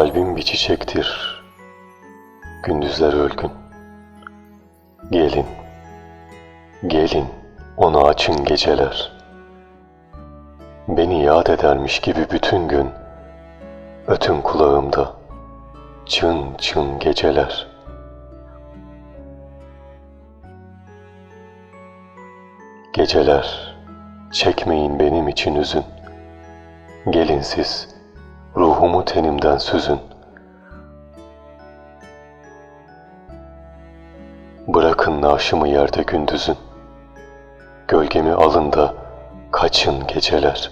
Kalbim bir çiçektir, gündüzler ölgün. Gelin, gelin, onu açın geceler. Beni yad edermiş gibi bütün gün, ötün kulağımda, çın çın geceler. Geceler, çekmeyin benim için üzün. Gelin siz, ruhumu tenimden süzün. Bırakın naaşımı yerde gündüzün. Gölgemi alın da kaçın geceler.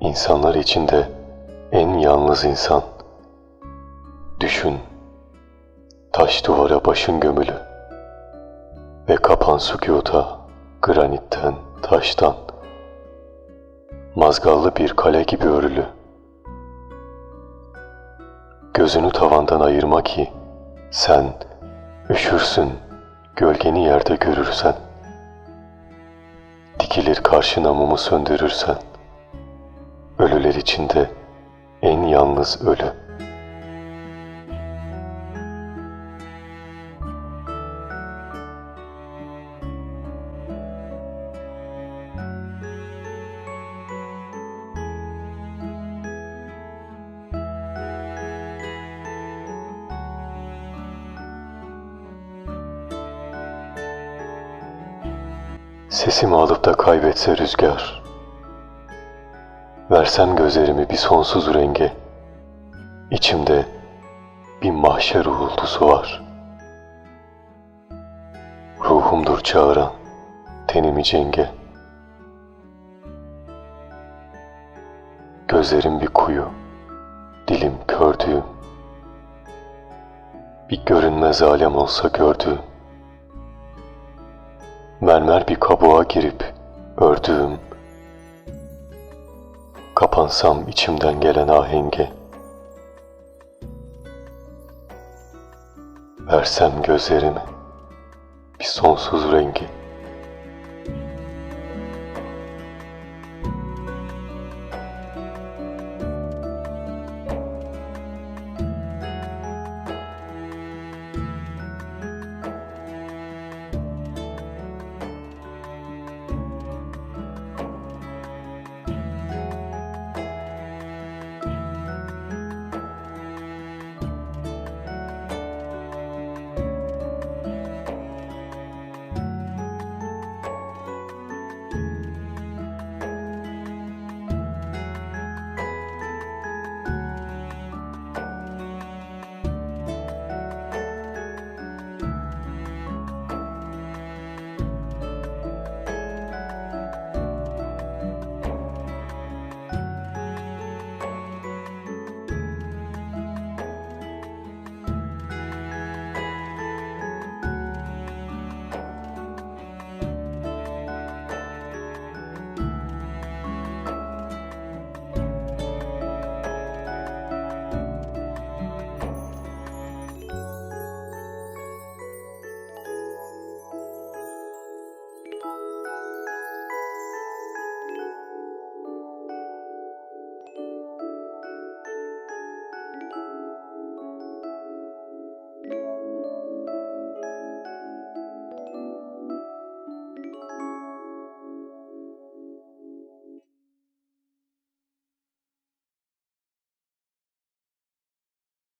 İnsanlar içinde en yalnız insan. Düşün, taş duvara başın gömülü ve kapan sükuta granitten, taştan, mazgallı bir kale gibi örülü. Gözünü tavandan ayırma ki sen üşürsün, gölgeni yerde görürsen. Dikilir karşına mumu söndürürsen. Ölüler içinde en yalnız ölü. Sesimi alıp da kaybetse rüzgar. Versem gözlerimi bir sonsuz renge. İçimde bir mahşer uğultusu var. Ruhumdur çağıran, tenimi cenge. Gözlerim bir kuyu, dilim kördüğüm. Bir görünmez alem olsa gördüğüm. Mermer bir kabuğa girip ördüğüm. Kapansam içimden gelen ahenge. Versem gözlerimi bir sonsuz rengi.